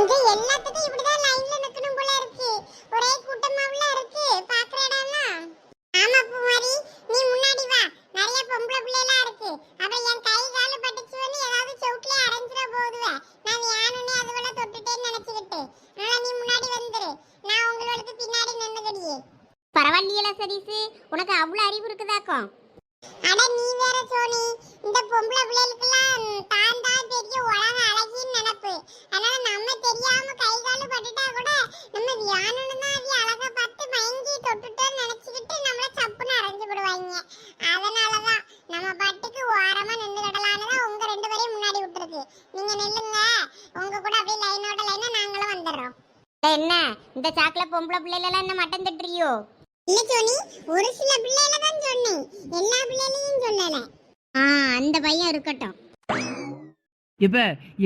இங்க எல்லாத்துக்கும் இப்படிதான் லைன்ல நிக்கணும் போல இருக்கு. ஒரே கூட்டமாவுல இருக்கு. பாக்குற இடம்லாம். ஆமா பூமாரி நீ முன்னாடி வா. நிறைய பொம்பளை பிள்ளைலாம் இருக்கு. அப்ப என் கை காலு பட்டுச்சு வந்து ஏதாவது சவுட்ல அரைஞ்சிட போதுவே. நான் யானுனே அதுவள தொட்டுட்டேன்னு நினைச்சுக்கிட்டு. அதனால நீ முன்னாடி வந்துரு. நான் உங்களுக்கு பின்னாடி நின்னுகடியே பரவாயில்லையல சதீஷ். உனக்கு அவ்வளோ அறிவு இருக்குதாக்கும். அட நீ வேற சோனி இந்த பொம்பளை பிள்ளைகளுக்குலாம் தான் தான் பெரிய உலக அழகின்னு நினைப்பு. அதனால நம்ம தெரியாம கை காலு பட்டுட்டா கூட நம்ம வியானனு தான் அவி அழகா பார்த்து மயங்கி தொட்டுட்டோன்னு நினைச்சுக்கிட்டு நம்மள சப்புன்னு அரைஞ்சு விடுவாங்க அதனாலதான் நம்ம பாட்டுக்கு ஓரமா நின்று கிடலான்னு தான் உங்க ரெண்டு பேரையும் முன்னாடி விட்டுருக்கு. நீங்க நில்லுங்க. உங்க கூட அப்படியே லைனோட லைனா நாங்களும் வந்துடுறோம். என்ன? இந்த சாக்குல பொம்பளை பிள்ளைலாம் என்ன மட்டம் தட்டுறியோ? இல்ல சோனி ஒரு சில பிள்ளைல தான் சொன்னேன். எல்லா பிள்ளைகளையும் சொல்லல. ஆ அந்த பையன் இருக்கட்டும். இப்ப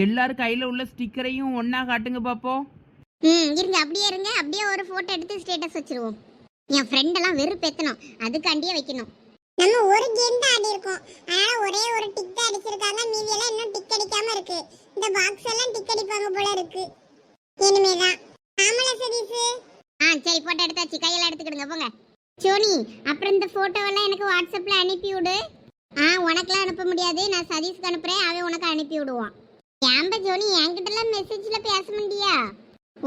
எல்லாரும் கையில உள்ள ஸ்டிக்கரையும் ஒண்ணா காட்டுங்க பாப்போம். ம் இருங்க அப்படியே இருங்க. அப்படியே ஒரு போட்டோ எடுத்து ஸ்டேட்டஸ் வச்சிருவோம். என் ஃப்ரெண்டெல்லாம் வெறுப்பேத்தணும். அதுக்காண்டியே வைக்கணும். நம்ம ஒரு கேம் தான் ஆடி இருக்கோம். அதனால ஒரே ஒரு டிக் தான் அடிச்சிருக்காங்க. மீதி எல்லாம் இன்னும் டிக் அடிக்காம இருக்கு. இந்த பாக்ஸ் எல்லாம் டிக் அடிப்பாங்க போல இருக்கு. இனிமேதான். ஆமல சதீஷ். ஆ சரி போட்டோ எடுத்தாச்சு கையில் எடுத்துக்கிடுங்க போங்க. சோனி அப்புறம் இந்த ஃபோட்டோவெல்லாம் எனக்கு வாட்ஸ்அப்பில் அனுப்பி விடு. ஆ உனக்கெல்லாம் அனுப்ப முடியாது. நான் சதீஷ்க்கு அனுப்புகிறேன் அவன் உனக்கு அனுப்பி விடுவான். ஏன்ப ஜோனி என்கிட்டலாம் மெசேஜில் பேச முடியா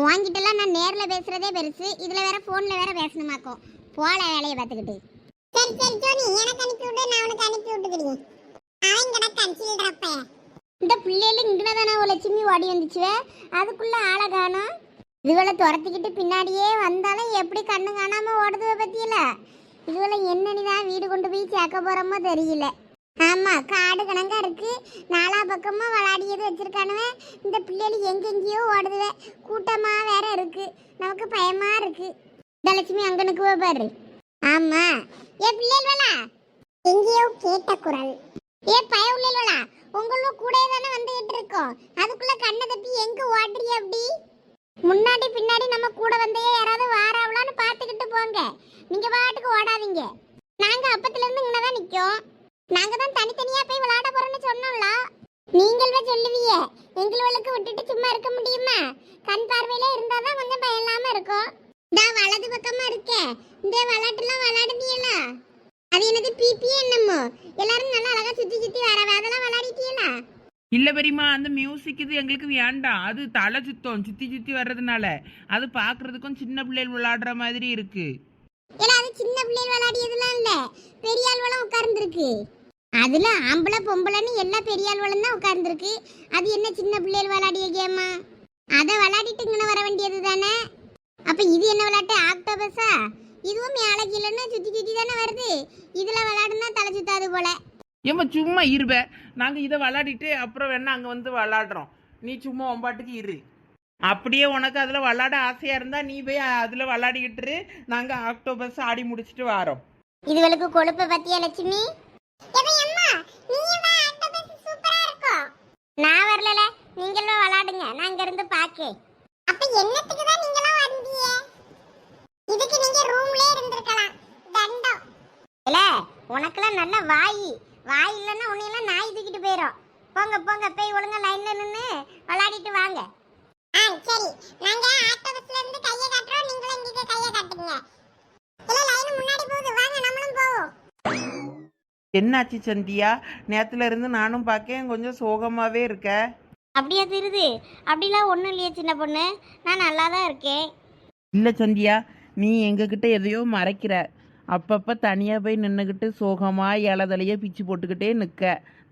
உன்கிட்டலாம் நான் நேரில் பேசுகிறதே பெருசு. இதில் வேற ஃபோனில் வேற பேசணுமாக்கும் போல வேலையை பார்த்துக்கிட்டு. சரி சரி ஜோனி எனக்கு அனுப்பி விடு நான் உனக்கு அனுப்பி விட்டுக்கிறேன். அவன் கிடக்கான் சில்றப்ப இந்த பிள்ளைகளும் இங்கே தானே ஒரு லட்சுமி ஓடி வந்துச்சுவே. அதுக்குள்ளே ஆளை காணும். இதுகளை துரத்திக்கிட்டு பின்னாடியே வந்தாலும் எப்படி கண்ணு காணாமல் ஓடுதுவ பற்றியில இதுகளை என்னன்னு தான் வீடு கொண்டு போய் சேர்க்க போகிறோமோ தெரியல. ஆமாம் காடு கணக்காக இருக்கு. நாலா பக்கமாக விளாடியது வச்சுருக்கானுவே. இந்த பிள்ளைகள் எங்கெங்கேயோ ஓடுதுவே. கூட்டமாக வேற இருக்கு. நமக்கு பயமா இருக்கு. தலட்சுமி அங்கனுக்கு அங்கே பாரு. ஆமாம் ஏ பிள்ளைகளா? எங்கேயோ கேட்ட குரல். ஏ பய உள்ளா உங்களும் கூட தானே வந்துகிட்டு இருக்கோம். அதுக்குள்ள கண்ணை தப்பி எங்கே ஓடு அப்படி முன்னாடி பின்னாடி நம்ம கூட வந்தையே? யாராவது வாராவலான்னு பார்த்துக்கிட்டு போங்க. நீங்க பாட்டுக்கு ஓடாதீங்க. நாங்க அப்பத்துல இருந்து இங்கே தான் நிக்கோம். நாங்க தான் தனித்தனியா போய் விளையாட போறோம்னு சொன்னோம்ல. நீங்களே சொல்லுவீங்க. எங்களுக்கு விட்டுட்டு சும்மா இருக்க முடியுமா? கண் பார்வையில இருந்தா தான் கொஞ்சம் பயம் இல்லாம இருக்கும். நான் வலது பக்கமா இருக்கேன் இந்த விளையாட்டுலாம் விளையாடுனீங்களா அது என்னது பிபி என்னமோ? எல்லாரும் நல்லா அழகா சுத்தி சுத்தி வர அதெல்லாம் விளையாடிட்டீங்களா இல்லை பெரியம்மா அந்த மியூசிக் இது எங்களுக்கு வேண்டாம் அது தலை சுத்தம் சுற்றி சுற்றி வர்றதுனால. அது பார்க்குறதுக்கும் சின்ன பிள்ளைகள் விளையாடுற மாதிரி இருக்கு. ஏன்னா அது சின்ன பிள்ளைகள் விளையாடியதுலாம் இல்ல. பெரிய ஆள்வெல்லாம் உட்கார்ந்துருக்கு. அதுல ஆம்பளை பொம்பளைன்னு எல்லா பெரிய ஆள்வளும் தான் உட்கார்ந்துருக்கு. அது என்ன சின்ன பிள்ளைகள் விளையாடிய கேமா அதை விளையாடிட்டு இங்கே வர வேண்டியது தானே? அப்போ இது என்ன விளையாட்டு? ஆக்டோபஸா இதுவும் மேலே கீழன்னு சுற்றி சுத்தி தானே வருது. இதுல விளையாடுனா தலை சுத்தாது போல. ஏம்மா சும்மா இருப. நாங்கள் இதை விளாடிட்டு அப்புறம் வேணா அங்கே வந்து விளாடுறோம். நீ சும்மா ஒம்பாட்டுக்கு இரு. அப்படியே உனக்கு அதில் விளாட ஆசையாக இருந்தால் நீ போய் அதில் விளாடிக்கிட்டு நாங்கள் ஆக்டோபஸ் ஆடி முடிச்சிட்டு வரோம். இதுகளுக்கு கொழுப்பை பற்றியா லட்சுமி? நான் வரல நீங்களும் விளாடுங்க. நான் இங்க இருந்து பாக்கேன். அப்ப என்னத்துக்கு தான் நீங்களாம் வந்தீங்க? இதுக்கு நீங்க ரூம்லயே இருந்திருக்கலாம். தண்டம். இல்ல உனக்கெல்லாம் நல்ல வாயி. வாய் இல்லைன்னா உன்னையெல்லாம் நாய் தூக்கிட்டு போயிடும் போங்க போங்க போய் ஒழுங்கா லைன்ல நின்று விளையாடிட்டு வாங்க. ஆ சரி. நாங்க ஆட்டோபஸ்ல இருந்து கையை காட்டுறோம். நீங்களும் இங்க கையை காட்டுங்க. இல்ல லைன் முன்னாடி போகுது. வாங்க நம்மளும் போவோம். என்னாச்சு சந்தியா? நேத்துல இருந்து நானும் பார்க்கேன். கொஞ்சம் சோகமாவே இருக்க. அப்படியா தெரியுது அப்படிலாம் ஒன்றும் இல்லையே சின்ன பொண்ணு. நான் நல்லா தான் இருக்கேன். இல்ல சந்தியா. நீ எங்ககிட்ட எதையோ மறைக்கிற. அப்பப்ப தனியா போய் நின்றுக்கிட்டு சோகமா இலதலைய பிச்சு போட்டுக்கிட்டே நிக்க.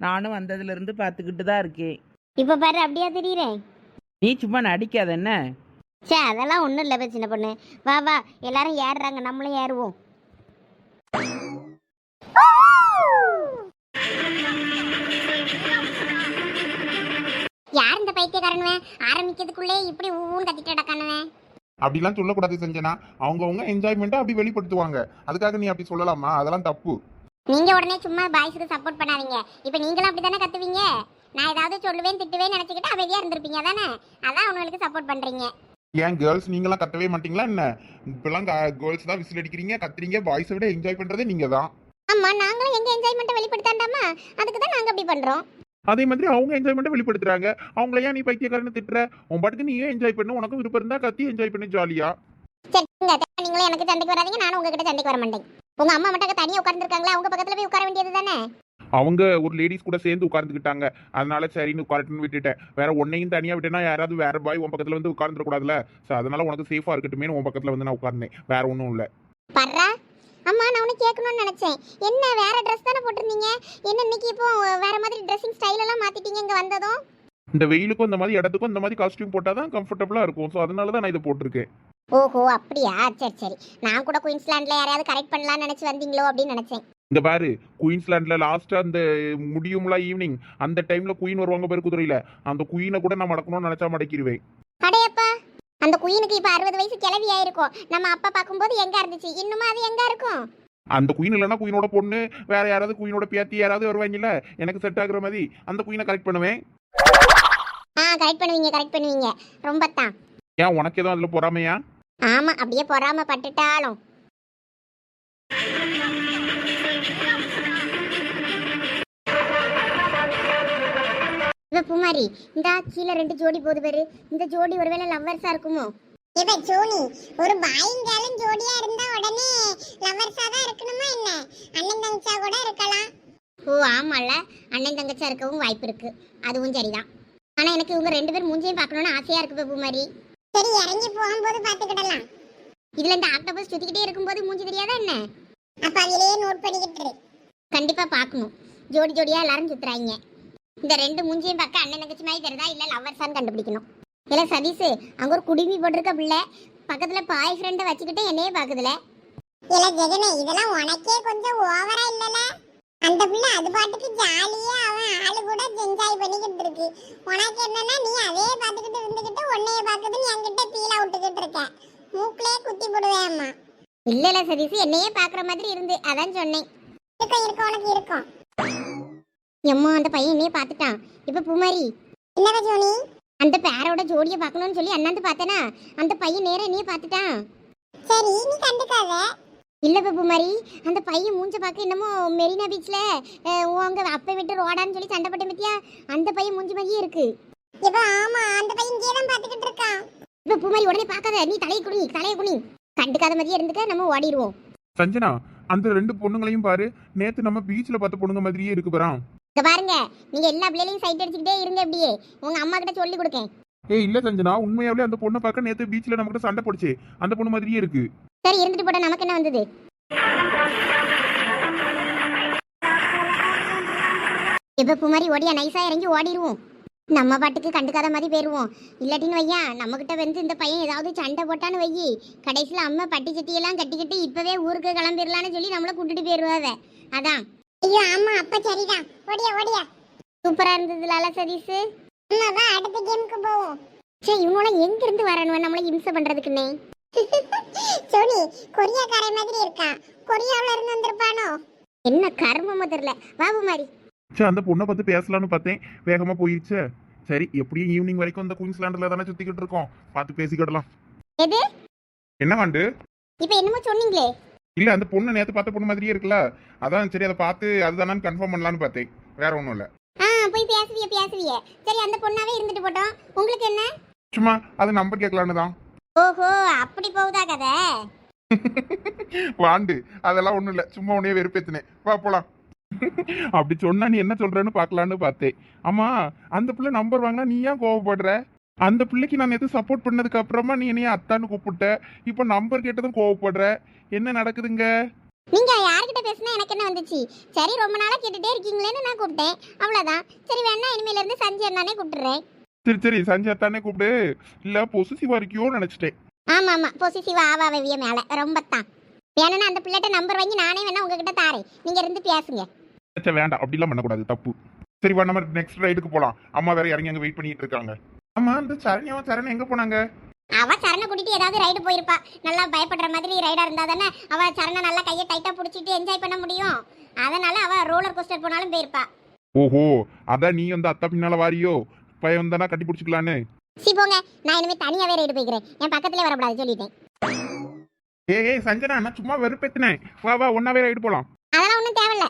நானும் வந்ததுல இருந்து பார்த்துக்கிட்டு தான் இருக்கேன். இப்போ பாரு அப்படியா தெரியுறேன் நீ சும்மா நடிக்காத என்ன? சே அதெல்லாம் ஒன்றும் இல்லை சின்ன பொண்ணு. வா வா எல்லாரும் ஏறுறாங்க நம்மளும் ஏறுவோம். யார் இந்த பைத்தியக்காரனுவன் ஆரம்பிக்கிறதுக்குள்ளே இப்படி ஊன்னு கத்திட்டு கிடக்கானுவன் அப்படிலாம் சொல்லக்கூடாது செஞ்சனா. அவங்கவுங்க என்ஜாய்மெண்ட்டை அப்படி வெளிப்படுத்துவாங்க. அதுக்காக நீ அப்படி சொல்லலாமா? அதெல்லாம் தப்பு. நீங்க உடனே சும்மா பாய்ஸுக்கு சப்போர்ட் பண்ணாதீங்க. இப்போ நீங்களும் அப்படி தானே கத்துவீங்க? நான் ஏதாவது சொல்லுவேன் திட்டுவேன் நினைச்சுக்கிட்டு அமைதியா இருந்திருப்பீங்க. தானே அதான் அவங்களுக்கு சப்போர்ட் பண்றீங்க. ஏன் கேர்ள்ஸ் நீங்களாம் கத்தவே மாட்டீங்களா என்ன? இப்பெல்லாம் கேர்ள்ஸ் தான் விசில் அடிக்கிறீங்க கத்துறீங்க பாய்ஸை விட என்ஜாய் பண்றதே நீங்க தான் ஆமா நாங்களும் எங்க என்ஜாய்மெண்ட்டை வெளிப்படுத்தாண்டாமா? அதுக்கு தான் நாங்க அப்படி பண்றோம். அதே மாதிரி அவங்க என்ஜாய்மெண்ட்டை வெளிப்படுத்துறாங்க. அவங்கள ஏன் நீ பைத்தியக்காரன்னு திட்டுற? உன் பாட்டுக்கு நீயே என்ஜாய் பண்ணு உனக்கும் விருப்பம் இருந்தா கத்தி என்ஜாய் பண்ணு ஜாலியா சரிங்க நீங்களும் எனக்கு சண்டைக்கு வராதீங்க நானும் உங்ககிட்ட சண்டைக்கு வர மாட்டேன். உங்க அம்மா மட்டும் தனியா உட்கார்ந்துருக்காங்களா? அவங்க பக்கத்துல போய் உட்கார வேண்டியது தானே அவங்க ஒரு லேடிஸ் கூட சேர்ந்து உட்கார்ந்துக்கிட்டாங்க. அதனால சரின்னு உட்காரட்டுன்னு விட்டுட்டேன். வேற உன்னையும் தனியா விட்டேன்னா யாராவது வேற பாய் உன் பக்கத்துல வந்து உட்கார்ந்துடக்கூடாதுல ஸோ அதனால உனக்கு சேஃபா இருக்கட்டுமே உன் பக்கத்துல வந்து நான் உட்கார்ந்தேன். வேற ஒன்றும் இல்லை. பர்றா அம்மா நான் உனக்கு கேட்கணும்னு நினைச்சேன். என்ன வேற ட்ரெஸ் தானே போட்டிருந்தீங்க? என்ன இன்னைக்கு இப்போ வேற மாதிரி ட்ரெஸ்ஸிங் ஸ்டைல் எல்லாம் மாத்திட்டீங்க இங்க வந்ததும்? இந்த வெயிலுக்கும் இந்த மாதிரி இடத்துக்கும் இந்த மாதிரி காஸ்டியூம் போட்டால் தான் கம்ஃபர்டபுளாக இருக்கும். ஸோ அதனால தான் நான் இதை போட்டிருக்கேன். ஓஹோ அப்படியா? சரி சரி. நான் கூட குயின்ஸ்லாண்ட்ல யாரையாவது கரெக்ட் பண்ணலாம்னு நினைச்சு வந்தீங்களோ அப்படின்னு நினைச்சேன். இந்த பாரு குயின்ஸ்லாண்டில் லாஸ்ட்டாக அந்த முடியும்ல ஈவினிங் அந்த டைமில் குயின் வருவாங்க பேர் குதிரையில். அந்த குயினை கூட நான் மடக்கணும்னு நினச்சா மடக்கிடுவேன். அடையப்பா அந்த குயினுக்கு இப்ப அறுபது வயசு கிளவி ஆயிருக்கும். நம்ம அப்பா பார்க்கும்போது எங்க இருந்துச்சு? இன்னுமா அது எங்க இருக்கும்? அந்த குயின் இல்லைன்னா குயினோட பொண்ணு வேற யாராவது குயினோட பேத்தி யாராவது வருவாங்கல்ல? எனக்கு செட் ஆகுற மாதிரி அந்த குயினை கரெக்ட் பண்ணுவேன். ஆ கரெக்ட் பண்ணுவீங்க கரெக்ட் பண்ணுவீங்க. ரொம்ப தான். ஏன் உனக்கு எதுவும் அதில் பொறாமையா? ஆமா அப்படியே பொறாம பட்டுட்டாலும் இவ பூமாரி இந்த கீழே ரெண்டு ஜோடி போது பேரு. இந்த ஜோடி ஒருவேளை லவ்வர்ஸா இருக்குமோ? இப்ப சோனி ஒரு பாயிங்காலும் ஜோடியா இருந்தா உடனே லவர்ஸா தான் இருக்கணுமா என்ன? அண்ணன் தங்கச்சா கூட இருக்கலாம். ஓ ஆமால அண்ணன் தங்கச்சா இருக்கவும் வாய்ப்பு இருக்கு. அதுவும் சரிதான். ஆனா எனக்கு இவங்க ரெண்டு பேரும் மூஞ்சியும் பார்க்கணும்னு ஆசையா இருக்கு பூமாரி. சரி இறங்கி போகும்போது பாத்துக்கிடலாம் இதுல இந்த ஆக்டோபஸ் சுத்திக்கிட்டே இருக்கும்போது மூஞ்சி தெரியாதா என்ன? அப்ப அதிலேயே நோட் பண்ணிக்கிட்டு. கண்டிப்பா பார்க்கணும். ஜோடி ஜோடியா எல்லாரும் சுத்துறாங்க. இந்த ரெண்டு மூஞ்சியும் பார்க்க அண்ணன் தங்கச்சி மாதிரி தெரியுதா? இல்ல லவ்வர்ஸான்னு கண்டுபிடிக்கணும். இல்ல சதீஷ் அங்க ஒரு குடுமி போட்டிருக்க பிள்ளை. பக்கத்துல பாய் ஃப்ரெண்டை வச்சுக்கிட்டு என்னையே பாக்குதுல இல்ல ஜெகனே இதெல்லாம் உனக்கே கொஞ்சம் ஓவரா இல்லல? அந்த பிள்ளை அது பாட்டுக்கு ஜாலியா அவன் ஆளு கூட என்ஜாய் பண்ணிக்கிட்டு இருக்கு. உனக்கு என்னன்னா நீ அதே பார்த்துக்கிட்டு இருந்துகிட்டு உன்னைய பாக்குதுன்னு என்கிட்ட பீலா விட்டுக்கிட்டு இருக்க. மூக்கிலே குத்தி போடுவேன் அம்மா. இல்ல இல்ல சதீஷ் என்னையே பாக்குற மாதிரி இருந்து. அதான் சொன்னேன். இருக்கும் இருக்கும் உனக்கு இருக்கும். எம்மா அந்த பையன் என்னையே பார்த்துட்டான். இப்ப பூமாரி. என்னடா ஜோனி? அந்த பேரோட ஜோடியை பார்க்கணும்னு சொல்லி அண்ணாந்து பார்த்தேனா? அந்த பையன் நேரா என்னையே பார்த்துட்டான். சரி நீ கண்டுக்காத. இல்ல பூமாரி அந்த பையன் மூஞ்ச பார்க்க என்னமோ மெரினா பீச்ல உங்க அப்பை விட்டு ரோடான்னு சொல்லி சண்டை போட்ட பத்தியா? அந்த பையன் மூஞ்சி மாதிரியே இருக்கு. இப்ப ஆமா அந்த பையன் இங்கே தான் பாத்துக்கிட்டு இருக்கான். இப்ப பூமாரி உடனே பார்க்காத நீ தலையை குனி தலையை குனி. கண்டுக்காத மாதிரியே இருந்துக்க நம்ம ஓடிடுவோம். சஞ்சனா அந்த ரெண்டு பொண்ணுங்களையும் பாரு. நேத்து நம்ம பீச்ல பார்த்த பொண்ணுங்க மாதிரியே இருக்கு பாராம் இங்க பாருங்க. நீங்க எல்லா பிள்ளைகளையும் சைட் அடிச்சுக்கிட்டே இருங்க அப்படியே உங்க அம்மா கிட்ட சொல்லி கொடுக்கேன். ஏய் இல்ல சஞ்சனா உண்மையாவே அந்த பொண்ணை பார்க்க நேத்து பீச்ல நம்ம சண்டை போடுச்சு. அந்த பொண்ணு மாதிரியே இருக்கு. சரி இருந்துட்டு போட்டா நமக்கு என்ன வந்தது? இப்ப குமாரி ஓடியா? நைஸா இறங்கி ஓடிடுவோம் நம்ம பாட்டுக்கு கண்டுக்காத மாதிரி போயிருவோம். இல்லாட்டின்னு வையா நம்ம கிட்ட வந்து இந்த பையன் ஏதாவது சண்டை போட்டான்னு வையி. கடைசியில அம்மா பட்டி சட்டியெல்லாம் கட்டிக்கிட்டு இப்பவே ஊருக்கு கிளம்பிடலான்னு சொல்லி நம்மள கூட்டிட்டு போயிருவாவ. அதான். ஐயோ ஆமா அப்ப சரிதான். ஓடியா ஓடியா. சூப்பரா இருந்ததுல சதீஷ். அம்மா வா அடுத்த கேமுக்கு போவோம். சரி இவங்களாம் எங்க இருந்து வரணும்? நம்மள இம்சை பண்றதுக்குன்னே. சோனி கொரியாக்காரை மாதிரி இருக்கான் கொரியாவுல இருந்து வந்திருப்பானோ? என்ன கர்மமோ தெரியல. பாபு மாதிரி சரி அந்த பொண்ணை பார்த்து பேசலாம்னு பார்த்தேன். வேகமா போயிடுச்சு சரி எப்படியும் ஈவினிங் வரைக்கும் இந்த குயின்ஸ்லாண்டில் தானே சுத்திக்கிட்டு இருக்கோம். பார்த்து பேசிக்கிடலாம். எது? என்ன வாண்டு? இப்ப என்னமோ சொன்னீங்களே. இல்ல அந்த பொண்ணு நேத்து பார்த்த பொண்ணு மாதிரியே இருக்குல்ல? அதான் சரி அதை பார்த்து அதுதானான்னு கன்ஃபார்ம் பண்ணலான்னு பார்த்தேன். வேற ஒன்றும் இல்லை. ஆ போய் பேசுவிய பேசுவிய. சரி அந்த பொண்ணாவே இருந்துட்டு போட்டோம். உங்களுக்கு என்ன? சும்மா அது நம்பர் கேட்கலான்னு தான். ஓஹோ அப்படி போகுதா கதை? வாண்டு அதெல்லாம் ஒண்ணும் இல்ல. சும்மா உன்னையே வெறுப்பேத்தினேன். வா போலாம். அப்படி சொன்னா நீ என்ன சொல்றேன்னு பார்க்கலான்னு பார்த்தேன். ஆமா அந்த பிள்ளை நம்பர் வாங்கினா நீ ஏன் கோவப்படுற? அந்த பிள்ளைக்கு நான் எது சப்போர்ட் பண்ணதுக்கு அப்புறமா நீ என்னைய அத்தான்னு கூப்பிட்ட. இப்போ நம்பர் கேட்டதும் கோவப்படுற. என்ன நடக்குதுங்க? நீங்க யார்கிட்ட பேசுனா எனக்கு என்ன வந்துச்சு? சரி ரொம்ப நாளா கேட்டுட்டே இருக்கீங்களேன்னு நான் கூப்பிட்டேன். அவ்வளவுதான். சரி வேணா இனிமேல இருந்து சஞ்சய் அண்ணானே கூப்பிட்டுறேன். சரி சரி சஞ்சய் அத்தானே கூப்பிடு. இல்ல பொசிசிவா இருக்கியோன்னு நினைச்சிட்டேன். ஆமா ஆமா. பொசிசிவா ஆவா வெவிய மேல. ரொம்ப தான் வேணும்னா அந்த பிள்ளைகிட்ட நம்பர் வாங்கி நானே வேணா உங்ககிட்ட தாரேன். நீங்க இருந்து பேசுங்க. சரி வேண்டாம். அப்படிலாம் பண்ணக்கூடாது. தப்பு. சரி வா நம்ம நெக்ஸ்ட் ரைடுக்கு போலாம். அம்மா வேற இறங்கி அங்க வெயிட் பண்ணிட்டு இருக்காங்க. ஆமா இந்த சரண்யாவும் சரண் எங்க போனாங்க? அவ சரணை கூட்டிட்டு ஏதாவது ரைடு போயிருப்பா. நல்லா பயப்படுற மாதிரி ரைடா இருந்தா தானே அவ சரணை நல்லா கையை டைட்டா பிடிச்சிட்டு என்ஜாய் பண்ண முடியும். அதனால அவ ரோலர் கோஸ்டர் போனாலும் போயிருப்பா. ஓஹோ அதான் நீ வந்து அத்தா பின்னால வாரியோ? பையன் வந்தானா கட்டி பிடிச்சிக்கலான்னு? சி போங்க. நான் இனிமே தனியாவே ரைடு போய்க்கிறேன். என் பக்கத்துல வரக்கூடாது சொல்லிட்டேன். ஏய் ஏய் சஞ்சனா நான் சும்மா வெறுப்பேத்தினேன். வா வா ஒன்னாவே ரைடு போலாம். அதெல்லாம் ஒன்றும் தேவையில்ல.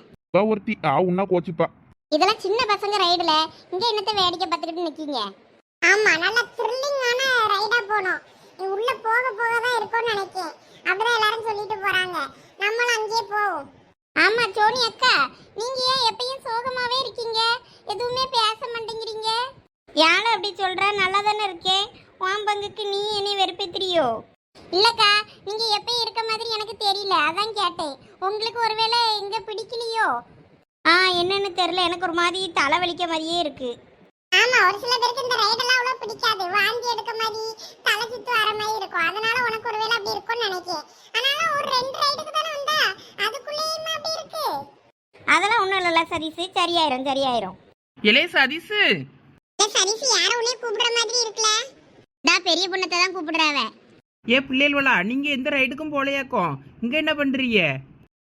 ஒருத்தி. ஆ உன்னா கோச்சிப்பா. இதெல்லாம் சின்ன பசங்க ரைடுல இங்க என்னத்த வேடிக்கை பார்த்துக்கிட்டு நிக்கீங்க? ஆமா நல்ல த்ரில்லிங்கான ரைடா போனோம். உள்ள போக போக தான் இருக்கும்னு நினைக்கிறேன் அப்படிதான் எல்லாரும் சொல்லிட்டு போறாங்க. நம்மளும் அங்கேயே போவோம். ஆமா சோனி அக்கா நீங்க ஏன் எப்பயும் சோகமாவே இருக்கீங்க? எதுவுமே பேச மாட்டேங்கிறீங்க? யாழ அப்படி சொல்ற? நல்லா தானே இருக்கேன் உன் பங்குக்கு நீ என்னை வெறுப்பேத்திரியோ இல்லக்கா நீங்க எப்பயும் இருக்க மாதிரி எனக்கு தெரியல. அதான் கேட்டேன். உங்களுக்கு ஒருவேளை இங்க பிடிக்கலையோ? ஆ என்னன்னு தெரியல. எனக்கு ஒரு மாதிரி தலைவலிக்க மாதிரியே இருக்குது ஆமா ஒரு சில பேருக்கு இந்த ரைடெல்லாம் அவ்வளவு பிடிக்காது. வாந்தி எடுக்க மாதிரி தலை சுத்து வர மாதிரி இருக்கும். அதனால உனக்கு ஒருவேளை அப்படி இருக்கும்னு நினைக்கிறேன். ஆனாலும் ஒரு ரெண்டு ரைடுக்கு தானே வந்தா? அதுக்குள்ளேயுமே அப்படி இருக்கு. அதெல்லாம் ஒன்றும் இல்லைல்ல சரிசு சரியாயிரும் சரியாயிரும். இளைய சதீஸு ஏ சரிசு யாரும் உன்னைய கூப்பிடுற மாதிரி இருக்குல்ல? டா பெரிய பொண்ணத்தை தான் கூப்பிடுறாவ ஏ பிள்ளைகளா நீங்க எந்த ரைடுக்கும் போலையாக்கோம் இங்க என்ன பண்றீங்க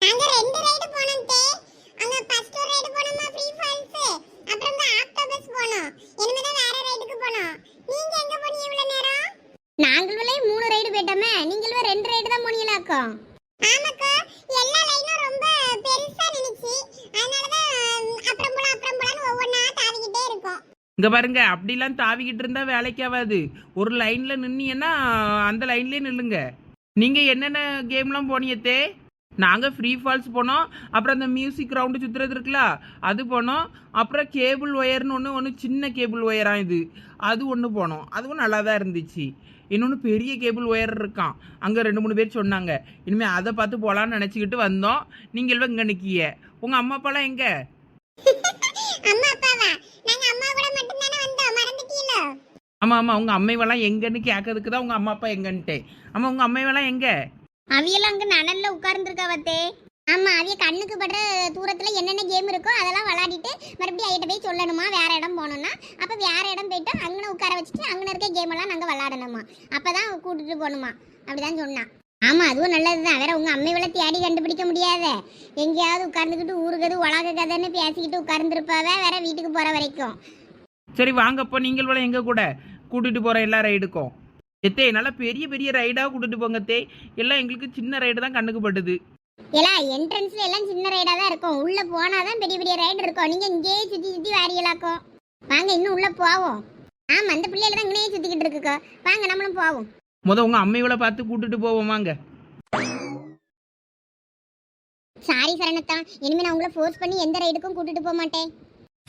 நாங்க ரெண்டு ரைடு போனோம் தே அங்க ஃபர்ஸ்ட் ஒரு ரைடு போனோமா ஃப்ரீ ஃபால்ஸ் அப்புறம் இந்த ஆக்டோபஸ் போனோம் இனிமே தான் வேற ரைடுக்கு போனோம் நீங்க எங்க போனீங்க இவ்வளவு நேரம்? நாங்களே மூணு ரைடு போயிட்டோமே. நீங்களும் ரெண்டு ரைடு தான் போனீங்களாக்கும் ஆமாக்கா எல்லா லைனும் ரொம்ப பெருசா நினைச்சு அதனால தான் அப்புறம் போலாம் அப்புறம் போலாம்னு ஒவ்வொன்றா தாவிக்கிட்டே இருக்கோம். இங்க பாருங்க அப்படிலாம் தாவிக்கிட்டு இருந்தா வேலைக்கு ஆகாது. ஒரு லைன்ல நின்னீங்கன்னா அந்த லைன்லயே நில்லுங்க. நீங்க என்னென்ன கேம்லாம் போனியத்தே நாங்க ஃப்ரீ ஃபால்ஸ் போனோம். அப்புறம் அந்த மியூசிக் ரவுண்டு சுத்துறது இருக்குல்ல அது போனோம். அப்புறம் கேபிள் ஒயர்னு ஒன்று ஒன்று சின்ன கேபிள் ஒயரா இது. அது ஒன்று போனோம். அதுவும் நல்லா தான் இருந்துச்சு. இன்னொன்று பெரிய கேபிள் ஒயர் இருக்கான் அங்கே ரெண்டு மூணு பேர் சொன்னாங்க. இனிமேல் அதை பார்த்து போகலான்னு நினச்சிக்கிட்டு வந்தோம். நீங்கள் இங்கே நிற்கிய உங்கள் அம்மா அப்பாலாம் எங்கே? ஆமாம் ஆமாம் உங்கள் அம்மைவெல்லாம் எங்கன்னு கேட்கறதுக்கு தான் உங்கள் அம்மா அப்பா எங்கன்ட்டு ஆமாம் உங்கள் அம்மைவெல்லாம் எங்கே? அவியெல்லாம் அங்கே நனல்ல உட்கார்ந்துருக்காவத்தே ஆமாம் அவிய கண்ணுக்கு படுற தூரத்தில் என்னென்ன கேம் இருக்கோ அதெல்லாம் விளாடிட்டு மறுபடியும் ஐட்ட போய் சொல்லணுமா வேற இடம் போனோன்னா அப்போ வேறு இடம் போயிட்டு அங்கே உட்கார வச்சுட்டு அங்கே இருக்க கேம் எல்லாம் விளாடணுமா அப்போ தான் கூட்டிகிட்டு போகணுமா? அப்படிதான் சொன்னான் ஆமாம் அதுவும் நல்லது தான் வேற உங்கள் அம்மை விட தேடி கண்டுபிடிக்க முடியாத. எங்கேயாவது உட்கார்ந்துக்கிட்டு ஊருகது உலக கதைன்னு பேசிக்கிட்டு உட்கார்ந்துருப்பாவே வேற வீட்டுக்கு போகிற வரைக்கும். சரி வாங்கப்போ. நீங்கள் வேலை எங்கள் கூட கூட்டிகிட்டு போகிற எல்லா ரைடுக்கும் எத்தே நல்லா பெரிய பெரிய ரைடாக கூட்டிகிட்டு போங்க தே எல்லாம் எங்களுக்கு சின்ன ரைடு தான் கண்ணுக்கு பட்டுது. எல்லா என்ட்ரன்ஸ்ல எல்லாம் சின்ன ரைடா தான் இருக்கும். உள்ள போனாதான் பெரிய பெரிய ரைடு இருக்கும். நீங்க இங்கேயே சுத்தி சுத்தி வாரியலாக்கும் வாங்க இன்னும் உள்ள போவோம். ஆமா அந்த பிள்ளையில தான் இங்கேயே சுத்திக்கிட்டு இருக்குக்கோ. வாங்க நம்மளும் போவோம். முத உங்கள் அம்மைவளை பார்த்து கூட்டிட்டு போவோம் வாங்க. சாரி சரணத்தா இனிமே நான் உங்களை ஃபோர்ஸ் பண்ணி எந்த ரைடுக்கும் கூட்டிட்டு போக மாட்டேன்.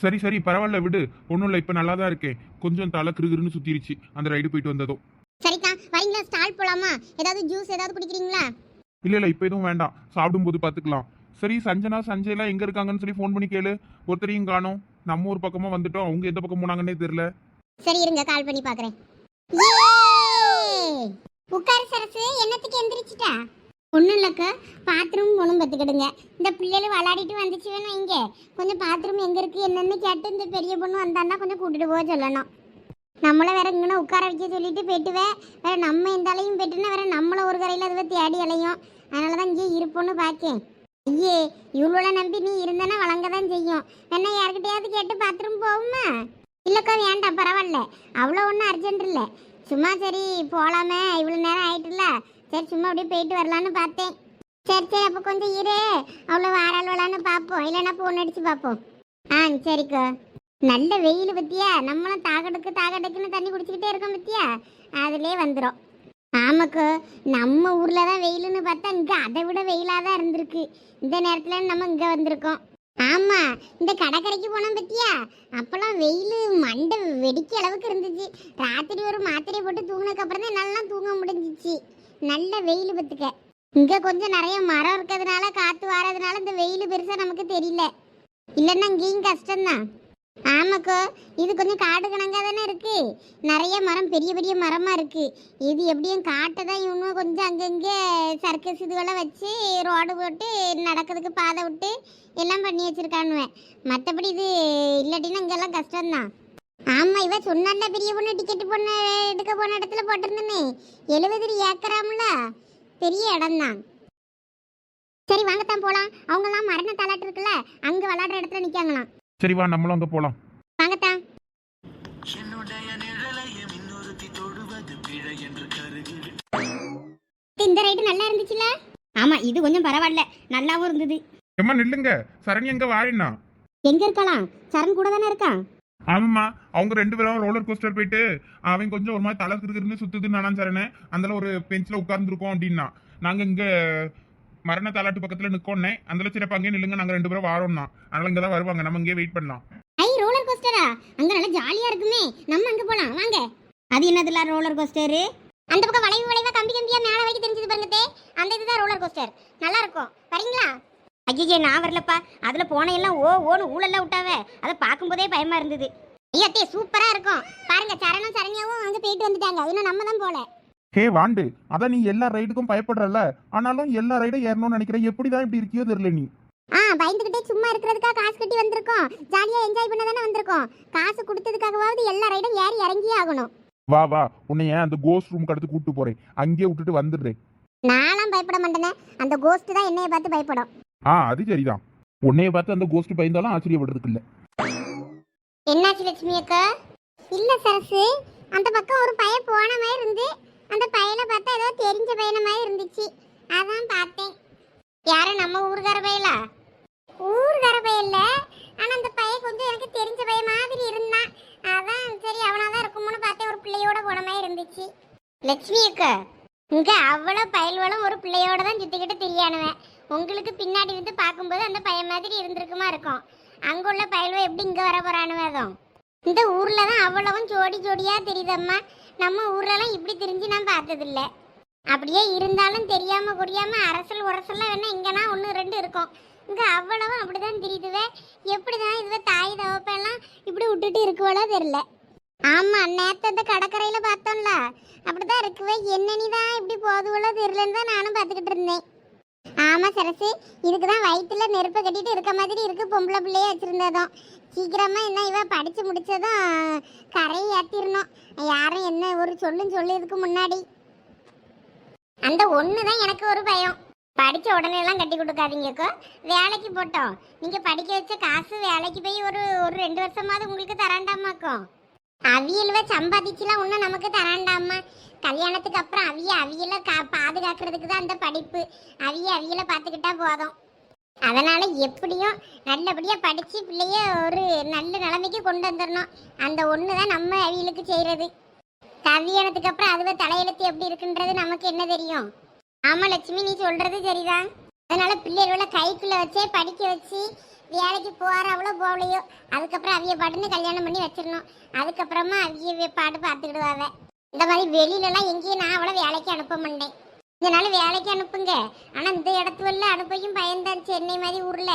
சரி சரி பரவாயில்ல விடு. ஒன்றும் இல்லை இப்போ நல்லா தான் இருக்கேன். கொஞ்சம் தலை கிருகிருன்னு சுத்திருச்சு. அந்த ரைடு போயிட்டு வந்ததும். சரிக்கா வரீங்களா ஸ்டால் போலாமா? ஏதாவது ஜூஸ் ஏதாவது குடிக்கிறீங்களா? இல்லை இல்லை இப்போ எதுவும் வேண்டாம். சாப்பிடும்போது பார்த்துக்கலாம் சரி சஞ்சனா சஞ்சய்லாம் எங்கே இருக்காங்கன்னு சொல்லி ஃபோன் பண்ணி கேளு. ஒருத்தரையும் காணோம். நம்ம ஒரு பக்கமாக வந்துட்டோம். அவங்க எந்த பக்கம் போனாங்கன்னே தெரில சரி இருங்க கால் பண்ணி பாக்குறேன். உட்காரு சரசு. என்னத்துக்கு எந்திரிச்சிட்டா? ஒன்றும் இல்லைக்கா. பாத்ரூம் போகணும் பார்த்துக்கிடுங்க இந்த பிள்ளைகள் விளையாடிட்டு வந்துச்சு வேணும் இங்கே கொஞ்சம் பாத்ரூம் எங்கே இருக்குது என்னன்னு கேட்டு இந்த பெரிய பொண்ணு வந்தான்னா கொஞ்சம் கூட்டிட்டு போக சொல்லணும். நம்மள வேற இங்கே உட்கார வைக்க சொல்லிட்டு பெட்டுவேன் வேற நம்ம இந்த அலையும் போயிட்டுன்னா வேற நம்மள ஒரு கரையில் அதுவே தேடி அலையும். அதனால தான் இங்கே இருப்போம்னு பார்க்கேன் ஐயே இவ்வளோ நம்பி நீ இருந்தனா வழங்க தான் செய்யும். என்ன யாருக்கிட்டையாவது கேட்டு பாத்ரூம் போகுமா இல்லைக்கா வேண்டாம் பரவாயில்ல. அவ்வளோ ஒன்றும் அர்ஜென்ட் இல்லை. சும்மா சரி போகலாமே இவ்வளோ நேரம் ஆயிட்டுல. சரி சும்மா அப்படியே போயிட்டு வரலான்னு பார்த்தேன் சரி சரி அப்போ கொஞ்சம் இரு. அவ்வளோ வாராள்வலான்னு பார்ப்போம் இல்லைன்னா ஃபோன் அடித்து பார்ப்போம் ஆ சரிக்கா. நல்ல வெயில் பத்தியா? நம்மளும் தாகடுக்கு தாகடுக்குன்னு தண்ணி குடிச்சிக்கிட்டே இருக்கோம் பத்தியா? அதுலேயே வந்துடும் ஆமாக்கா நம்ம ஊரில் தான் வெயிலுன்னு பார்த்தா இங்கே அதை விட வெயிலாக தான் இருந்திருக்கு. இந்த நேரத்தில் நம்ம இங்கே வந்திருக்கோம். ஆமா இந்த கடற்கரைக்கு போனோம் பத்தியா? அப்பெல்லாம் வெயில் மண்டை வெடிக்க அளவுக்கு இருந்துச்சு. ராத்திரி ஒரு மாத்திரை போட்டு தூங்கினதுக்கு அப்புறம் தான் நல்லா தூங்க முடிஞ்சிச்சு. நல்ல வெயில் பத்துக்க. இங்க கொஞ்சம் நிறைய மரம் இருக்கிறதுனால காத்து வாரதுனால இந்த வெயில் பெருசா நமக்கு தெரியல. இல்லைன்னா இங்கேயும் கஷ்டம்தான். ஆமாக்கோ இது கொஞ்சம் காடு கணங்காக தானே இருக்கு. நிறைய மரம் பெரிய பெரிய மரமா இருக்கு. இது எப்படியும் காட்டை தான் இவனும் கொஞ்சம் அங்கங்கே சர்க்கஸ் இதுவெல்லாம் வச்சு ரோடு போட்டு நடக்கிறதுக்கு பாதை விட்டு எல்லாம் பண்ணி வச்சிருக்கானுவேன் மற்றபடி இது இல்லாட்டின்னா இங்கெல்லாம் கஷ்டம்தான். ஆமா இவ சொன்னால பெரிய பொண்ணு டிக்கெட் பொண்ணு எடுக்க போன இடத்துல போட்டிருந்தனே. எழுபது ஏக்கராம்ல. பெரிய இடம்தான். சரி வாங்கத்தான் போலாம். அவங்கெல்லாம் மரண தலாட்டு இருக்குல்ல அங்க விளாடுற இடத்துல நிக்காங்களாம். சரி வா நம்மளும் அங்கே போகலாம் வாங்கத்தான் இந்த ரைடு நல்லா இருந்துச்சுல? ஆமா இது கொஞ்சம் பரவாயில்ல. நல்லாவும் இருந்தது. ஏம்மா நில்லுங்க. சரணி எங்கே வாரினா எங்க இருக்கலாம் சரண் கூட தானே இருக்கான்? ஆமாம்மா. அவங்க ரெண்டு பேரும் ரோலர் கோஸ்டர் போயிட்டு அவன் கொஞ்சம் ஒரு மாதிரி தலை திருக்குன்னு சுத்துதுன்னு நானும் சரணே அதில் ஒரு பெஞ்சில் உட்கார்ந்துருக்கோம் அப்படின்னா. நாங்கள் இங்கே மரண தாலாட்டு பக்கத்துல நிற்கோன்னே அதில் சிறப்பு அங்கேயே நில்லுங்க நாங்க ரெண்டு பேரும் வாரோம்னா அதனால இங்க தான் வருவாங்க நம்ம இங்கே வெயிட் பண்ணலாம். ஐ ரோலர் கோஸ்டரா அங்க நல்லா ஜாலியா இருக்குமே. நம்ம அங்க போலாம் வாங்க. அது என்னதுல ரோலர் கோஸ்டர் அந்த பக்கம் வளைவு வளைவா கம்பி கம்பியா மேல வைக்க தெரிஞ்சது பாருங்க தே. அந்த இதுதான் ரோலர் கோஸ்டர் நல்லா இருக்கும். வரீங்களா? ஐயே நான் வரலப்பா. அதுல போன எல்லாம் ஓ ஓன்னு ஊழல்ல விட்டாவ. அதை பார்க்கும்போதே பயமா இருந்தது. ஐயாத்தே சூப்பரா இருக்கும். பாருங்க சரணம் சரண்யாவும் அங்க போயிட்டு வந்துட்டாங்க. இன்னும் நம்ம தான் போல. ஹே வாண்டு. அதான் நீ எல்லா ரைடுக்கும் பயப்படுறல ஆனாலும் எல்லா ரைடும் ஏறணும்னு நினைக்கிறேன். எப்படி தான் இப்படி இருக்கியோ தெரியல நீ. ஆ பயந்துகிட்டே சும்மா இருக்கிறதுக்காக காசு கட்டி வந்திருக்கோம். ஜாலியா என்ஜாய் பண்ண தானே வந்திருக்கோம். காசு கொடுத்ததுக்காகவாவது எல்லா ரைடும் ஏறி இறங்கியே ஆகணும். வா வா. உன்னைய அந்த கோஸ்ட் ரூம் கடத்து கூட்டு போறேன். அங்கேயே விட்டுட்டு வந்துடுறேன். நான்லாம் பயப்பட மாட்டேனே. அந்த கோஸ்ட் தான் என்னைய பார்த்து பயப்படும். ஆ அது சரிதான். உன்னைய பார்த்து அந்த கோஸ்ட் பயந்தாலும் ஆச்சரியப்படுறதுக்கு இல்ல. என்னாச்சு லட்சுமி அக்கா? இல்ல சரசு. அந்த பக்கம் ஒரு பையன் போன மாதிரி இருந்து அந்த பையனை பார்த்தா ஏதோ தெரிஞ்ச பையன மாதிரி இருந்துச்சு. அதான் பார்த்தேன். யாரு நம்ம ஊர்கார பையலா? ஊர்கார பையல்ல? ஆனா அந்த பையன் கொஞ்சம் எனக்கு தெரிஞ்ச பையன் மாதிரி இருந்தான். அதான் சரி அவனாதான் இருக்கும்னு பார்த்தேன். ஒரு பிள்ளையோட போன மாதிரி இருந்துச்சு. லட்சுமி அக்கா இங்க அவ்வளவு பயல்வளும் ஒரு பிள்ளையோட தான் சுத்திக்கிட்டு தெரியானுவேன் உங்களுக்கு பின்னாடி இருந்து பார்க்கும்போது அந்த பையன் மாதிரி இருந்திருக்குமா இருக்கும். அங்குள்ள பயல்வ எப்படி இங்க வர போறானுவேதம் இந்த ஊர்ல தான் அவ்வளவும் ஜோடி ஜோடியா தெரியுதம்மா. நம்ம ஊர்லலாம் இப்படி திரிஞ்சு நான் பார்த்ததில்ல. அப்படியே இருந்தாலும் தெரியாம புரியாம அரசல் உரசல்லாம் வேணா இங்கன்னா ஒன்று ரெண்டு இருக்கும். இங்கே அவ்வளவும் அப்படிதான் தெரியுதுவே. எப்படிதான் இதுவே தாய் தவப்பெல்லாம் இப்படி விட்டுட்டு இருக்குவளோ தெரியல. ஆமா நேத்த அந்த கடற்கரையில பார்த்தோம்ல. அப்படிதான் இருக்குவே. என்னன்னு தான் இப்படி போதுவளோ தெரியலன்னு தான் நானும் பார்த்துக்கிட்டு இருந்தேன். ஆமா சரசு இதுக்கு தான் வயிற்றுல நெருப்பை கட்டிட்டு இருக்க மாதிரி இருக்கு பொம்பளை பிள்ளையே வச்சிருந்ததும். சீக்கிரமா என்ன இவ படிச்சு முடிச்சதும் கரையை ஏத்திரணும். யாரும் என்ன ஒரு சொல்லும் சொல்லு இதுக்கு முன்னாடி. அந்த ஒன்று தான் எனக்கு ஒரு பயம். படிச்ச உடனே எல்லாம் கட்டி கொடுக்காதீங்கக்கோ வேலைக்கு போட்டோம். நீங்க படிக்க வச்ச காசு வேலைக்கு போய் ஒரு ஒரு ரெண்டு வருஷமாவது உங்களுக்கு தராண்டாமாக்கும் அவியல்வ சம்பாதிச்சுலாம் ஒன்றும் நமக்கு தராண்டாமா கல்யாணத்துக்கு அப்புறம் அவிய அவியல கா பாதுகாக்கிறதுக்கு தான் அந்த படிப்பு. அவிய அவியல பார்த்துக்கிட்டா போதும். அதனால எப்படியும் நல்லபடியா படிச்சு பிள்ளைய ஒரு நல்ல நிலைமைக்கு கொண்டு வந்துடணும் அந்த ஒன்று தான் நம்ம அவியலுக்கு செய்யறது. கல்யாணத்துக்கு அப்புறம் அதுவே தலையெழுத்து எப்படி இருக்குன்றது நமக்கு என்ன தெரியும்? ஆமா லட்சுமி நீ சொல்றது சரிதான். அதனால பிள்ளைகளோட கைக்குள்ளே வச்சே படிக்க வச்சு வேலைக்கு போகிறவளோ போகலையோ. அதுக்கப்புறம் அவிய பாட்டுன்னு கல்யாணம் பண்ணி வச்சிடணும். அதுக்கப்புறமா அவிய பாட்டு பார்த்துக்கிடுவாங்க இந்த மாதிரி வெளியிலலாம் எங்கேயும் நான் அவளை வேலைக்கு அனுப்ப மாட்டேன். இதனால வேலைக்கு அனுப்புங்க. ஆனால் இந்த இடத்துல அனுப்பையும் பயந்தான் சென்னை மாதிரி ஊர்ல.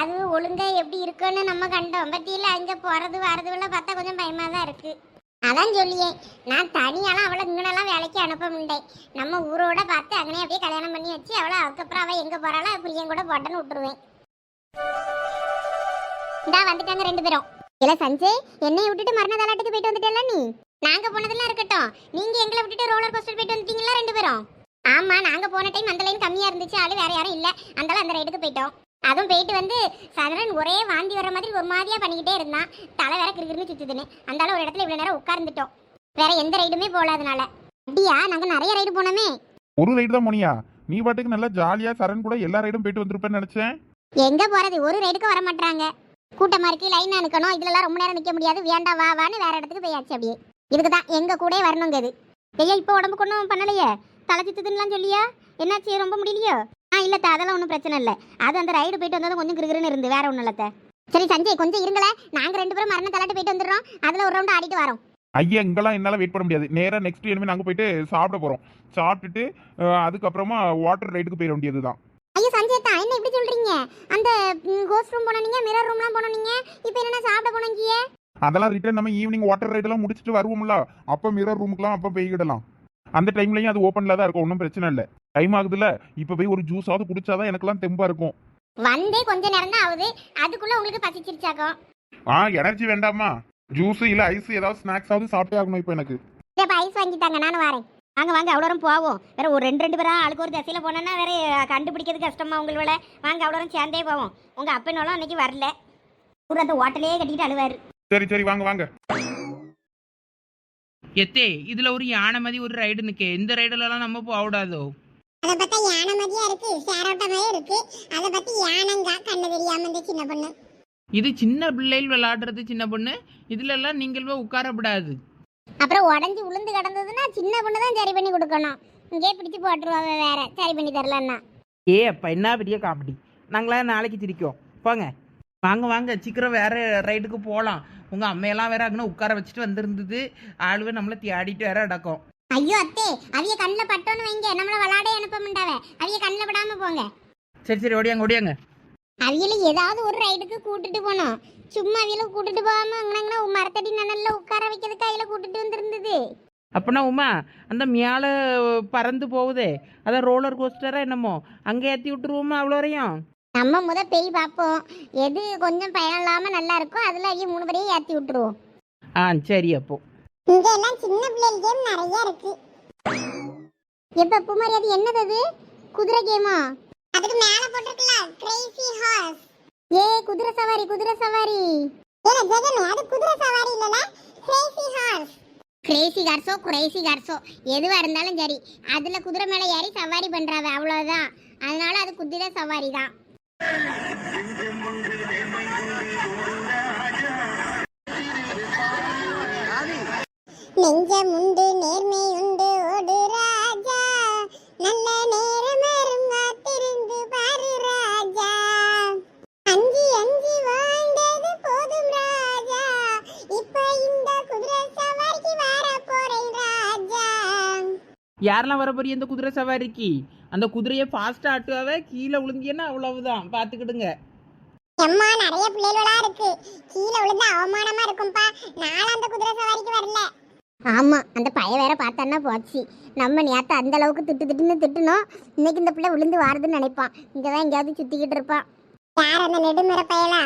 அது ஒழுங்காக எப்படி இருக்குன்னு நம்ம கண்டோம். பத்தியில அங்கே போகிறது வரது பார்த்தா கொஞ்சம் பயமாக தான் இருக்குது அதான் சொல்லியே. நான் தனியாலாம் அவளை இங்கனெல்லாம் வேலைக்கு அனுப்ப முடியேன் நம்ம ஊரோட பார்த்து அங்கனே அப்படியே கல்யாணம் பண்ணி வச்சு அவளை அதுக்கப்புறம் அவள் எங்கே போகிறாலும் பிள்ளைங்க கூட போட்டேன்னு விட்டுருவேன். இந்தா வந்துட்டாங்க ரெண்டு பேரும். இல்ல சஞ்சய் என்னைய விட்டுட்டு மரண தாலாட்டுக்கு போயிட்டு வந்துட்டேல நீ? நாங்க போனதெல்லாம் இருக்கட்டும். நீங்க எங்களை விட்டுட்டு ரோலர் கோஸ்டர் போயிட்டு வந்துட்டீங்களா ரெண்டு பேரும்? ஆமா நாங்க போன டைம் அந்த லைன் கம்மியா இருந்துச்சு. ஆளு வேற யாரும் இல்ல. அந்தால அந்த ரைடுக்கு போயிட்டோம். அதுவும் போயிட்டு வந்து சரண் ஒரே வாந்தி வர மாதிரி ஒரு மாதிரியா பண்ணிக்கிட்டே இருந்தான். தலை வேற கிருகிருன்னு சுத்துதுன்னு. அந்தால ஒரு இடத்துல இவ்வளவு நேரம் உட்கார்ந்துட்டோம். வேற எந்த ரைடுமே போல அதனால அப்படியா? நாங்க நிறைய ரைடு போனோமே. ஒரு ரைடு தான் போனியா நீ பாட்டுக்கு நல்லா ஜாலியா சரண் கூட எல்லா ரைடும் போயிட்டு வந்திருப்பேன்னு நினைச்சேன். எங்க போறது? ஒரு ரைடுக்கு வர மாட்டாங்க கூட்டமா இருக்கு லைன் அனுக்கணும் இதுலலாம் ரொம்ப நேரம் நிக்க முடியாது. வேண்டாம் வா வான்னு வேற இடத்துக்கு போயாச்சு அப்படியே. இதுக்கு தான் எங்க கூட வரணுங்கிறது. ஐயா இப்போ உடம்புக்கு ஒன்றும் பண்ணலையே? தலை சுத்துதுன்னுலாம் சொல்லியா? என்னாச்சு? ரொம்ப முடியலையோ? ஆ இல்ல அதெல்லாம் ஒன்றும் பிரச்சனை இல்லை. அது அந்த ரைடு போயிட்டு வந்ததும் கொஞ்சம் கிருகிருன்னு இருந்து. வேற ஒன்றும் இல்லத்த. சரி சஞ்சய் கொஞ்சம் இருங்களே நாங்க ரெண்டு பேரும் மரண தலாட்டு போயிட்டு வந்துடுறோம். அதுல ஒரு ரவுண்ட் ஆடிட்டு வரோம். ஐயா இங்கெல்லாம் என்னால் வெயிட் பண்ண முடியாது. நேராக நெக்ஸ்ட் இனிமேல் நாங்கள் போயிட்டு சாப்பிட போகிறோம் சாப்பிட்டுட்டு அதுக்கப்புறமா வாட்டர் ரைடுக்கு போயிட வேண்டியது தான் ஐயோ சஞ்சய் தான் என்ன இப்படி சொல்றீங்க? அந்த கோஸ்ட் ரூம் போனீங்க மிரர் ரூம்லாம் போனீங்க இப்போ என்ன சாப்பிட போனீங்க அதெல்லாம் ரிட்டர்ன் நம்ம ஈவினிங் வாட்டர் ரைடெல்லாம் முடிச்சுட்டு வருவோம்ல. அப்போ மிரர் ரூமுக்குலாம் அப்போ போய்கிடலாம் அந்த டைம்லையும் அது ஓப்பனில் தான் இருக்கும் ஒன்றும் பிரச்சனை இல்லை. டைம் ஆகுதுல்ல இப்போ போய் ஒரு ஜூஸாவது குடிச்சாதான் எனக்கெல்லாம் தெம்பாக இருக்கும். வந்தே கொஞ்ச நேரம் தான் ஆகுது. அதுக்குள்ள உங்களுக்கு பசிச்சிருச்சாக்கும். ஆ எனர்ஜி வேண்டாமா ஜூஸ் இல்லை ஐஸ் ஏதாவது ஸ்நாக்ஸாவது சாப்பிட்டே ஆகணும் இப்போ எனக்கு. ஐஸ் வாங்கிட்டாங்க நானும் வரேன். வாங்க வாங்க அவ்வளோ தூரம் போவோம். வேற ஒரு ரெண்டு ரெண்டு பேரா ஆளுக்கு ஒரு திசையில போனோன்னா வேற கண்டுபிடிக்கிறது கஷ்டமா உங்களோட வாங்க அவ்வளோ தூரம் சேர்ந்தே போவோம். உங்க அப்பனாலும் அன்னைக்கு வரல. ஒரு அந்த ஹோட்டலே கட்டிட்டு அழுவாரு. சரி சரி வாங்க வாங்க. எத்தே இதுல ஒரு யானை மாதிரி ஒரு ரைடு நிக்க. இந்த ரைடுலலாம் நம்ம போகக்கூடாதோ? அதை பார்த்தா யானை மாதிரியா இருக்கு. சேரோட்ட மாதிரி இருக்கு. அதை பத்தி யானைங்கா கண்ணு தெரியாம இந்த சின்ன பொண்ணு. இது சின்ன பிள்ளைகள் விளையாடுறது சின்ன பொண்ணு. இதுல எல்லாம் நீங்கள் போய் உட்காரப்படாது அப்புறம் உடஞ்சி உளுந்து கிடந்ததுன்னா சின்ன பொண்ணு தான் சரி பண்ணி கொடுக்கணும். இங்கே பிடிச்சி போட்டுருவாங்க வேற. சரி பண்ணி தரலன்னா. ஏ அப்பா என்ன பெரிய காமெடி நாங்களா நாளைக்கு சிரிக்கோம் போங்க. வாங்க வாங்க. சீக்கிரம் வேற ரைடுக்கு போகலாம் உங்க அம்மையெல்லாம் வேற அங்கே உட்கார வச்சுட்டு வந்திருந்தது. ஆளுவே நம்மளை தேடிட்டு வேற அடக்கம் ஐயோ அத்தே அவிய கண்ணில் பட்டோன்னு வைங்க. நம்மள விளாடே அனுப்ப மாட்டாவ. அவிய கண்ணில் படாம போங்க. சரி சரி ஓடியாங்க ஓடியாங்க. அவியல ஏதாவது ஒரு ரைடுக்கு கூட்டிட்டு போனோம். சும்மா அவியல கூட்டிட்டு போகாம அங்கனங்கன்னா மரத்தடி நனல்ல உட்கார வைக்கிறதுக்கு அவியல கூட்டிட்டு வந்திருந்தது. அப்பனா உமா அந்த மேலே பறந்து போகுதே. அதான் ரோலர் கோஸ்டரா என்னமோ. அங்கே ஏற்றி விட்டுருவோமா அவ்வளோ வரையும்? நம்ம முத பேய் பார்ப்போம் எது கொஞ்சம் பயன் இல்லாம நல்லா இருக்கோ அதுல அவிய மூணு பேரையும் ஏத்தி விட்டுருவோம். ஆ சரி அப்போ. இங்க எல்லாம் சின்ன பிள்ளைகள் கேம் நிறைய இருக்கு. எப்ப பூமாரி அது என்னது அது? குதிரை கேமா? அதுக்கு மேல போட்டிருக்கல கிரேசி ஹார்ஸ் ஏ குதிரை சவாரி குதிரை சவாரி. ஏல ஜெகன் அது குதிரை சவாரி இல்லல கிரேசி ஹார்ஸ் கிரேசி கார்ஸோ குரேசி கார்ஸோ எதுவா இருந்தாலும் சரி அதுல குதிரை மேல ஏறி சவாரி பண்றாவ அவ்வளவுதான். அதனால அது குதிரை சவாரி தான். நெஞ்சம் உண்டு நேர்மை உண்டு ஓடு ராஜா. நல்ல நேரம் யாரெல்லாம் வர போறீங்க இந்த குதிரை சவாரிக்கு. அந்த குதிரையை ஃபாஸ்ட்டாக ஆட்டுவாவே? கீழே விழுந்தியன்னா அவ்வளவுதான். பார்த்துக்கிடுங்க. அம்மா நிறைய பிள்ளைகளா இருக்கு. கீழே விழுந்து அவமானமா இருக்கும்பா. நானும் அந்த குதிரை சவாரிக்கு வரல. ஆமா அந்த பைய வேற பார்த்தான்னா போச்சு. நம்ம நேத்து அந்த அளவுக்கு திட்டு திட்டுன்னு திட்டுனோம். இன்னைக்கு இந்த பிள்ளை விழுந்து வாருதுன்னு நினைப்பான். இங்கதான் எங்கேயாவது சுத்திக்கிட்டு இருப்பான். யார் அந்த நெடுமர பயலா?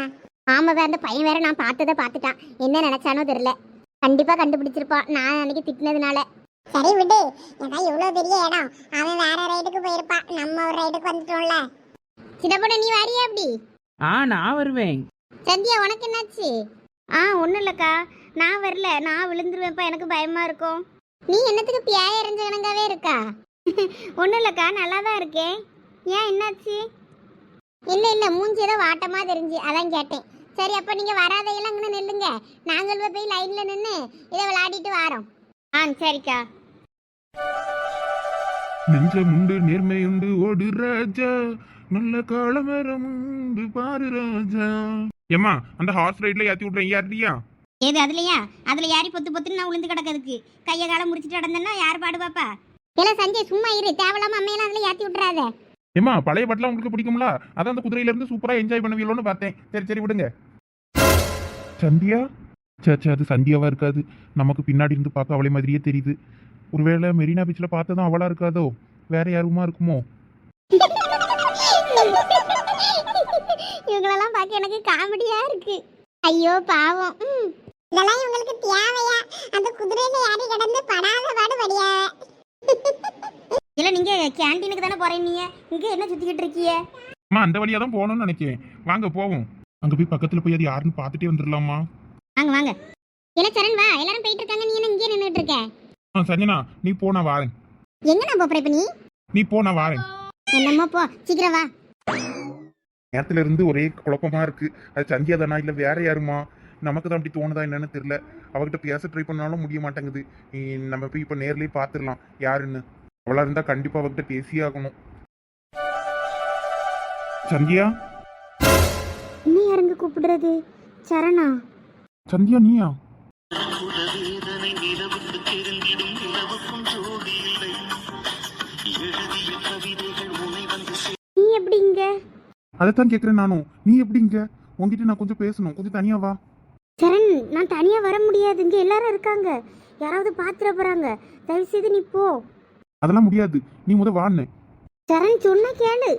ஆமாவே அந்த பையன் வேற நான் பார்த்ததை பார்த்துட்டான். என்ன நினைச்சானோ தெரியல. கண்டிப்பா கண்டுபிடிச்சிருப்பான். நான் அன்னைக்கு திட்டினதுனால. சரி விடு. ஏதா இவ்வளவு பெரிய இடம். அவன் வேற ரைடுக்கு போயிருப்பான் நம்ம ஒரு ரைடுக்கு வந்துட்டோம்ல. சின்னப்பட நீ வரியா அப்படி? ஆ நான் வருவேன். சந்தியா உனக்கு என்னாச்சு? ஆ ஒன்றும் இல்லைக்கா. நான் வரல. நான் விழுந்துருவேன்ப்பா. எனக்கு பயமா இருக்கும். நீ என்னத்துக்கு பியாய எறிஞ்சகனங்காவே இருக்கா? ஒன்றும் இல்லைக்கா. நல்லா தான் இருக்கேன். ஏன் என்னாச்சு? இல்லை இல்லை. மூஞ்சி ஏதோ வாட்டமா தெரிஞ்சு. அதான் கேட்டேன். சரி அப்போ நீங்கள் வராதையெல்லாம் இங்கே நில்லுங்க. நாங்கள் போய் லைனில் நின்று இதை விளையாடிட்டு வரோம். ஆ சரிக்கா. நெஞ்சம் உண்டு நேர்மை உண்டு ஓடு ராஜா. நல்ல காலமரம் உண்டு பாரு ராஜா. ஏம்மா அந்த ஹார்ஸ் ரைட்ல ஏத்தி விட்றேன் யாருடியா ஏது அதுலயா? அதுல யாரி பொத்து பொத்துன்னு நான் உளுந்து கிடக்கிறதுக்கு. கையை காலம் முடிச்சிட்டு நடந்தேன்னா யார் பாடு பாப்பா இல்ல சஞ்சய் சும்மா இரு. தேவலாம அம்மையெல்லாம் அதுல ஏத்தி விட்டுறாத. ஏம்மா பழைய பாட்டுலாம் உங்களுக்கு பிடிக்கும்ல? அதான் அந்த குதிரையில இருந்து சூப்பரா என்ஜாய் பண்ணுவீங்களோன்னு பார்த்தேன். சரி சரி விடுங்க. சந்தியா? சே அது சந்தியாவா இருக்காது. நமக்கு பின்னாடி இருந்து பார்க்க அவளை மாதிரியே தெரியுது. ஒருவேளை மெரினா பீச்சில் பார்த்ததும் அவளா இருக்காதோ? வேற யாருமா இருக்குமோ? இவங்களெல்லாம் பார்க்க எனக்கு காமெடியா இருக்கு. ஐயோ பாவம். ம். இதெல்லாம் இவங்களுக்கு தேவையா? அந்த குதிரையில யாரி கிடந்து படாத பாடு படியா இல்ல நீங்க கேண்டீனுக்கு தானே போறேன் நீங்க இங்க என்ன சுத்திக்கிட்டு இருக்கீங்க? அம்மா அந்த வழியா தான் போகணும்னு நினைக்கிறேன் வாங்க போவோம். அங்க போய் பக்கத்துல போய் அது யாருன்னு பார்த்துட்டே வந்துடலாமா? வாங்க வாங்க. இல்ல சரண் வா. எல்லாரும் போயிட்டு இருக்காங்க நீ என்ன இங்கே நின்னுட்டு இருக்க ஆ சஞ்சனா நீ போ நான் வாரேன். எங்க நான் போறேன் இப்ப நீ? நீ போ நான் வாரேன். என்னமோ போ. சீக்கிரம் வா. நேரத்துல இருந்து ஒரே குழப்பமா இருக்கு. அது சந்தியா தானா இல்ல வேற யாருமா? நமக்கு தான் அப்படி தோணுதா என்னன்னு தெரியல. அவகிட்ட பேச ட்ரை பண்ணாலும் முடிய மாட்டேங்குது. நம்ம போய் இப்ப நேர்லயே பாத்துடலாம் யாருன்னு? அவளா இருந்தா கண்டிப்பா அவகிட்ட பேசியே ஆகணும். சந்தியா? இன்னும் யாருங்க கூப்பிடுறது? சரணா? சந்தியா நீயா நீ எப்படி இங்க அதைத்தான் கேக்குறேன் நானும் நீ எப்படிங்க? உங்ககிட்ட நான் கொஞ்சம் பேசணும். கொஞ்சம் தனியா வா. சரண் நான் தனியா வர முடியாது இங்க எல்லாரும் இருக்காங்க. யாராவது பாத்துற போறாங்க. தயவு செய்து நீ போ. அதெல்லாம் முடியாது. நீ முத வான்னு சரண் சொன்னா கேளு.